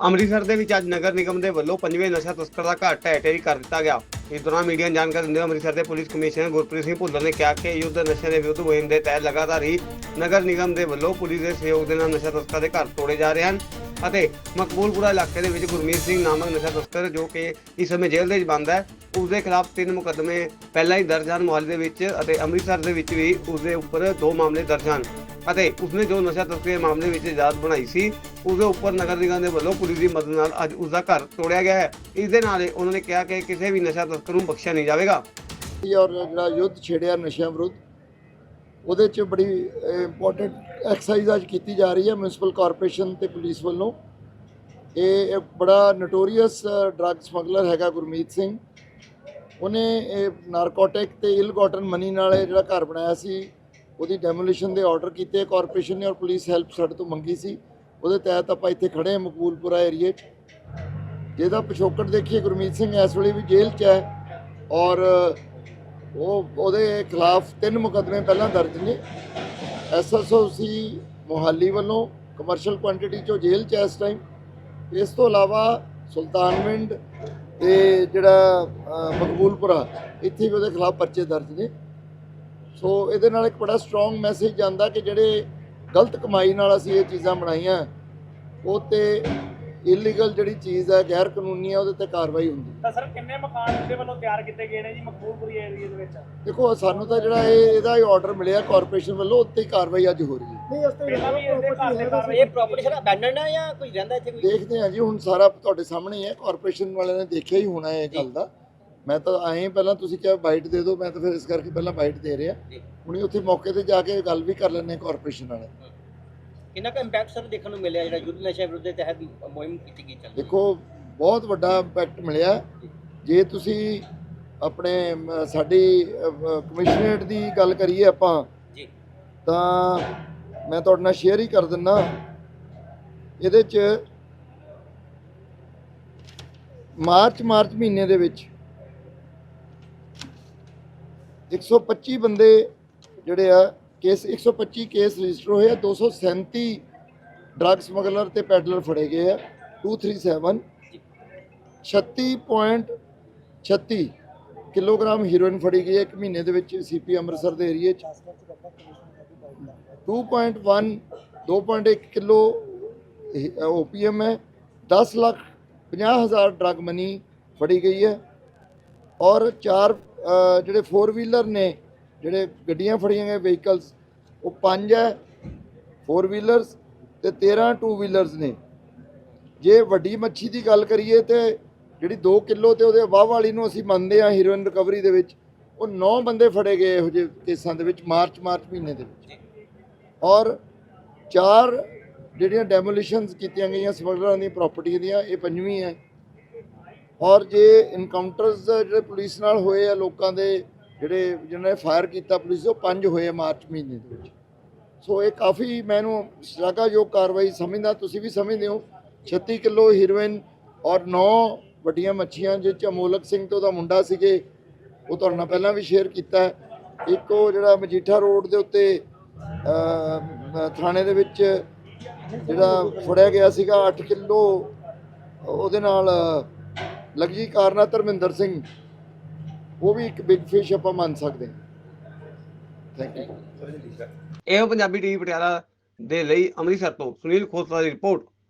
ਅੰਮ੍ਰਿਤਸਰ ਦੇ ਵਿੱਚ ਅੱਜ ਨਗਰ ਨਿਗਮ ਦੇ ਵੱਲੋਂ ਪੰਜਵੇਂ ਨਸ਼ਾ ਤਸਕਰ ਦਾ ਘਰ ਢਹਿ ਢੇਰੀ ਕਰ ਦਿੱਤਾ ਗਿਆ। ਇਸ ਦੌਰਾਨ ਮੀਡੀਆ ਨੂੰ ਜਾਣਕਾਰੀ ਦਿੰਦੇ ਹੋਏ ਅੰਮ੍ਰਿਤਸਰ ਦੇ ਪੁਲਿਸ ਕਮਿਸ਼ਨਰ ਗੁਰਪ੍ਰੀਤ ਸਿੰਘ ਭੁੱਲਰ ਨੇ ਕਿਹਾ ਕਿ ਯੁੱਧ ਨਸ਼ੇ ਦੇ ਵਿਰੁੱਧ ਮੁਹਿੰਮ ਦੇ ਤਹਿਤ ਲਗਾਤਾਰ ਹੀ ਨਗਰ ਨਿਗਮ ਦੇ ਵੱਲੋਂ ਪੁਲਿਸ ਦੇ ਸਹਿਯੋਗ ਦੇ ਨਾਲ ਨਸ਼ਾ ਤਸਕਰਾਂ ਦੇ ਘਰ ਤੋੜੇ ਜਾ ਰਹੇ ਹਨ ਅਤੇ ਮਕਬੂਲਪੁਰਾ ਇਲਾਕੇ ਦੇ ਵਿੱਚ ਗੁਰਮੀਤ ਸਿੰਘ ਨਾਮਕ ਨਸ਼ਾ ਤਸਕਰ ਜੋ ਕਿ ਇਸ ਸਮੇਂ ਜੇਲ੍ਹ ਦੇ ਵਿੱਚ ਬੰਦ ਹੈ ਉਸ ਦੇ ਖਿਲਾਫ ਤਿੰਨ ਮੁਕੱਦਮੇ ਪਹਿਲਾਂ ਹੀ ਦਰਜ ਹਨ ਮੁਹੱਲੇ ਦੇ ਵਿੱਚ ਅਤੇ ਅੰਮ੍ਰਿਤਸਰ ਦੇ ਵਿੱਚ ਵੀ ਉਸ ਦੇ ਉੱਪਰ ਦੋ ਮਾਮਲੇ ਦਰਜ ਹਨ। ਅਤੇ ਉਸਨੇ ਜੋ ਨਸ਼ਾ ਤਸਕਰੀ ਦੇ ਮਾਮਲੇ ਵਿੱਚ ਇਜਾਜ਼ਤ ਬਣਾਈ ਸੀ ਉਸ ਦੇ ਉੱਪਰ ਨਗਰ ਨਿਗਮ ਦੇ ਵੱਲੋਂ ਪੁਲਿਸ ਦੀ ਮਦਦ ਨਾਲ ਅੱਜ ਉਸ ਦਾ ਘਰ ਤੋੜਿਆ ਗਿਆ ਹੈ। ਇਸ ਦੇ ਨਾਲ ਹੀ ਉਹਨਾਂ ਨੇ ਕਿਹਾ ਕਿ ਕਿਸੇ ਵੀ ਨਸ਼ਾ ਤਸਕਰ ਨੂੰ ਬਖਸ਼ਿਆ ਨਹੀਂ ਜਾਵੇਗਾ। ਔਰ ਜਿਹੜਾ ਯੁੱਧ ਛੇੜਿਆ ਨਸ਼ਿਆਂ ਵਿਰੁੱਧ, ਉਹਦੇ 'ਚ ਬੜੀ ਇੰਪੋਰਟੈਂਟ ਐਕਸਰਸਾਈਜ਼ ਅੱਜ ਕੀਤੀ ਜਾ ਰਹੀ ਹੈ ਮਿਊਨਿਸਪਲ ਕਾਰਪੋਰੇਸ਼ਨ ਤੇ ਪੁਲਿਸ ਵੱਲੋਂ। ਇਹ ਬੜਾ ਨਟੋਰੀਅਸ ਡਰੱਗ ਸਮਗਲਰ ਹੈਗਾ ਗੁਰਮੀਤ ਸਿੰਘ। ਉਹਨੇ ਇਹ ਨਾਰਕੋਟਿਕ ਤੇ ਇਲਗੋਟਨ ਮਨੀ ਨਾਲ ਜਿਹੜਾ ਘਰ ਬਣਾਇਆ ਸੀ ਉਹਦੀ ਡੈਮੋਲੀਸ਼ਨ ਦੇ ਆਰਡਰ ਕੀਤੇ ਕਾਰਪੋਰੇਸ਼ਨ ਨੇ ਔਰ ਪੁਲਿਸ ਹੈਲਪ ਸਾਡੇ ਤੋਂ ਮੰਗੀ ਸੀ। ਉਹਦੇ ਤਹਿਤ ਆਪਾਂ ਇੱਥੇ ਖੜੇ ਹਾਂ, ਮਕਬੂਲਪੁਰਾ ਏਰੀਏ 'ਚ। ਜਿਹਦਾ ਪਿਛੋਕੜ ਦੇਖੀਏ, ਗੁਰਮੀਤ ਸਿੰਘ ਇਸ ਵੇਲੇ ਵੀ ਜੇਲ੍ਹ 'ਚ ਹੈ। ਔਰ ਉਹ, ਉਹਦੇ ਖਿਲਾਫ ਤਿੰਨ ਮੁਕੱਦਮੇ ਪਹਿਲਾਂ ਦਰਜ ਨੇ। ਐਸਐਸਓ ਸੀ ਮੋਹਾਲੀ ਵੱਲੋਂ ਕਮਰਸ਼ੀਅਲ ਕੁਆਂਟੀਟੀ ਚੋਂ ਜੇਲ੍ਹ 'ਚ ਹੈ ਇਸ ਟਾਈਮ ਇਸ ਤੋਂ ਇਲਾਵਾ ਸੁਲਤਾਨਵਿੰਡ ਤੇ ਜਿਹੜਾ ਮਕਬੂਲਪੁਰਾ, ਇੱਥੇ ਵੀ ਉਹਦੇ ਖਿਲਾਫ ਪਰਚੇ ਦਰਜ ਨੇ। ਸੋ ਇਹਦੇ ਨਾਲ ਇੱਕ ਬੜਾ ਸਟਰੋਂਗ ਮੈਸੇਜ ਜਾਂਦਾ ਕਿ ਜਿਹੜੇ ਗਲਤ ਕਮਾਈ ਨਾਲ ਅਸੀਂ ਇਹ ਚੀਜ਼ਾਂ ਬਣਾਈਆਂ ਉਹ ਤੇ ਇਲੀਗਲ ਜਿਹੜੀ ਚੀਜ਼ ਹੈ ਗੈਰ ਕਾਨੂੰਨੀ ਹੈ ਉਹਦੇ ਤੇ ਕਾਰਵਾਈ ਹੁੰਦੀ ਤਾਂ ਸਰ ਕਿੰਨੇ ਮਕਾਨ ਇਹਦੇ ਵੱਲੋਂ ਤਿਆਰ ਕੀਤੇ ਗਏ ਨੇ ਜੀ ਮਕਬੂਲਪੁਰੀ ਏਰੀਆ ਦੇ ਵਿੱਚ? ਦੇਖੋ ਸਾਨੂੰ ਤਾਂ ਜਿਹੜਾ ਇਹ ਇਹਦਾ ਹੀ ਆਰਡਰ ਮਿਲਿਆ ਕਾਰਪੋਰੇਸ਼ਨ ਵੱਲੋਂ ਉੱਤੇ ਹੀ ਕਾਰਵਾਈ ਅੱਜ ਹੋ ਰਹੀ ਹੈ। ਪਹਿਲਾਂ ਵੀ ਇਹਦੇ ਘਰ ਦੇ ਕਾਰਵਾਈ ਇਹ ਪ੍ਰਾਪਰਟੀ ਸਰ ਅਬੈਂਡਨ ਹੈ ਜਾਂ ਕੋਈ ਰਹਿੰਦਾ ਇੱਥੇ ਕੋਈ? ਦੇਖਦੇ ਹਾਂ ਜੀ ਹੁਣ ਸਾਰਾ ਤੁਹਾਡੇ ਸਾਹਮਣੇ ਹੀ ਹੈ ਕਾਰਪੋਰੇਸ਼ਨ ਵਾਲਿਆਂ ਨੇ ਦੇਖਿਆ ਹੀ ਹੋਣਾ ਇਹ ਗੱਲ ਦਾ। ਮੈਂ ਤਾਂ ਆਏ ਪਹਿਲਾਂ ਤੁਸੀਂ ਕਿਹਾ ਬਾਈਟ ਦੇ ਦਿਓ ਮੈਂ ਤਾਂ ਫਿਰ ਇਸ ਕਰਕੇ ਪਹਿਲਾਂ ਬਾਈਟ ਦੇ ਰਿਹਾ। ਹੁਣੀ ਉੱਥੇ ਮੌਕੇ ਤੇ ਜਾ ਕੇ ਗੱਲ ਵੀ ਕਰ ਲੈਣੇ ਕਾਰਪੋਰੇਸ਼ਨ ਵਾਲੇ। ਕਿੰਨਾ ਕੁ ਇੰਪੈਕਟ ਸਰ ਦੇਖਣ ਨੂੰ ਮਿਲਿਆ ਜਿਹੜਾ ਯੁੱਧ ਨਸ਼ਾ ਵਿਰੁੱਧ ਦੇ ਤਹਿਤ ਮੁਹਿੰਮ ਕੀਤੀ ਗਈ ਚੱਲ? ਦੇਖੋ ਬਹੁਤ ਵੱਡਾ ਇੰਪੈਕਟ ਮਿਲਿਆ। ਜੇ। ਤੁਸੀਂ ਆਪਣੇ ਸਾਡੀ ਕਮਿਸ਼ਨਰੇਟ ਦੀ ਗੱਲ ਕਰੀਏ ਆਪਾਂ ਜੀ। ਤਾਂ ਮੈਂ ਤੁਹਾਡੇ ਨਾਲ ਸ਼ੇਅਰ ਹੀ ਕਰ ਦਿੰਨਾ। ਇਹਦੇ ਚ ਮਾਰਚ ਮਾਰਚ ਮਹੀਨੇ ਦੇ ਵਿੱਚ 125 ਬੰਦੇ ਜਿਹੜੇ ਆ, ਕੇਸ 125 ਕੇਸ ਰਜਿਸਟਰ ਹੋਏ ਆ 237 ਡਰੱਗ ਸਮਗਲਰ ਤੇ ਪੈਡਲਰ ਫੜੇ ਗਏ ਆ 237 36.36 ਕਿਲੋਗ੍ਰਾਮ ਹੀਰੋਇਨ ਫੜੀ ਗਈ ਹੈ, ਇੱਕ ਮਹੀਨੇ ਦੇ ਵਿੱਚ ਸੀਪੀ ਅੰਮ੍ਰਿਤਸਰ ਦੇ ਏਰੀਏ 'ਚ। 2.1 2.1 ਕਿਲੋ ਓਪੀਐਮ ਹੈ। 10 ਲੱਖ 50 ਹਜ਼ਾਰ ਡਰਗ ਮਨੀ ਫੜੀ ਗਈ ਹੈ। ਔਰ ਚਾਰ ਜਿਹੜੇ 4 ਵੀਲਰ ਨੇ, ਜਿਹੜੇ ਗੱਡੀਆਂ ਫੜੀਆਂ ਗਏ ਵਹੀਕਲਸ ਉਹ ਪੰਜ ਹੈ 4 ਵੀਲਰਸ ਤੇ 13 ਟੂ ਵੀਲਰਸ ਨੇ। ਜੇ ਵੱਡੀ ਮੱਛੀ ਦੀ ਗੱਲ ਕਰੀਏ ਤੇ ਜਿਹੜੀ 2 ਕਿਲੋ ਤੇ ਉਹਦੇ ਵਾਹ ਵਾਲੀ ਨੂੰ ਅਸੀਂ ਮੰਨਦੇ ਹਾਂ ਹੀਰੋਇਨ ਰਿਕਵਰੀ ਦੇ ਵਿੱਚ, ਉਹ 9 ਬੰਦੇ ਫੜੇ ਗਏ ਇਹੋ ਜਿਹੇ ਕੇਸਾਂ ਦੇ ਵਿੱਚ ਮਾਰਚ ਮਾਰਚ ਮਹੀਨੇ ਦੇ ਵਿੱਚ। ਔਰ ਚਾਰ ਜਿਹੜੀਆਂ ਡੈਮੋਲੀਸ਼ਨਸ ਕੀਤੀਆਂ ਗਈਆਂ ਸਮਗਲਰਾਂ ਦੀਆਂ ਪ੍ਰਾਪਰਟੀ ਦੀਆਂ, ਇਹ ਪੰਜਵੀਂ ਹੈ। ਔਰ ਜੇ ਇਨਕਾਊਂਟਰਸ ਜਿਹੜੇ ਪੁਲਿਸ ਨਾਲ ਹੋਏ ਆ, ਲੋਕਾਂ ਦੇ ਜਿਹੜੇ ਜਿਨ੍ਹਾਂ ਨੇ ਫਾਇਰ ਕੀਤਾ ਪੁਲਿਸ ਉਹ ਪੰਜ ਹੋਏ ਆ ਮਾਰਚ ਮਹੀਨੇ ਦੇ ਵਿੱਚ। ਸੋ ਇਹ ਕਾਫੀ ਮੈਨੂੰ ਸ਼ਲਾਘਾਯੋਗ ਕਾਰਵਾਈ ਸਮਝਦਾ, ਤੁਸੀਂ ਵੀ ਸਮਝਦੇ ਹੋ। 36 ਕਿਲੋ ਹੀਰੋਇਨ ਔਰ 9 ਵੱਡੀਆਂ ਮੱਛੀਆਂ, ਜਿਹ ਚ ਅਮੋਲਕ ਸਿੰਘ ਤੋਂ ਉਹਦਾ ਮੁੰਡਾ ਸੀਗੇ, ਉਹ ਤੁਹਾਡੇ ਨਾਲ ਪਹਿਲਾਂ ਵੀ ਸ਼ੇਅਰ ਕੀਤਾ ਇੱਕ ਉਹ ਜਿਹੜਾ ਮਜੀਠਾ ਰੋਡ ਦੇ ਉੱਤੇ ਥਾਣੇ ਦੇ ਵਿੱਚ ਜਿਹੜਾ ਫੜਿਆ ਗਿਆ ਸੀਗਾ 8 ਕਿਲੋ, ਉਹਦੇ ਨਾਲ ਲਗਜੀ ਕਾਰਨਾ ਧਰਮਿੰਦਰ ਸਿੰਘ। ਉਹ ਵੀ ਇੱਕ ਬਿਗ ਫਿਸ਼ ਆਪਾਂ ਮੰਨ ਸਕਦੇ ਹਾਂ। ਥੈਂਕ ਯੂ ਇਹ ਪੰਜਾਬੀ ਟੀਵੀ ਪਟਿਆਲਾ ਦੇ ਲਈ ਅੰਮ੍ਰਿਤਸਰ ਤੋਂ ਸੁਨੀਲ ਖੋਸਲਾ ਦੀ ਰਿਪੋਰਟ।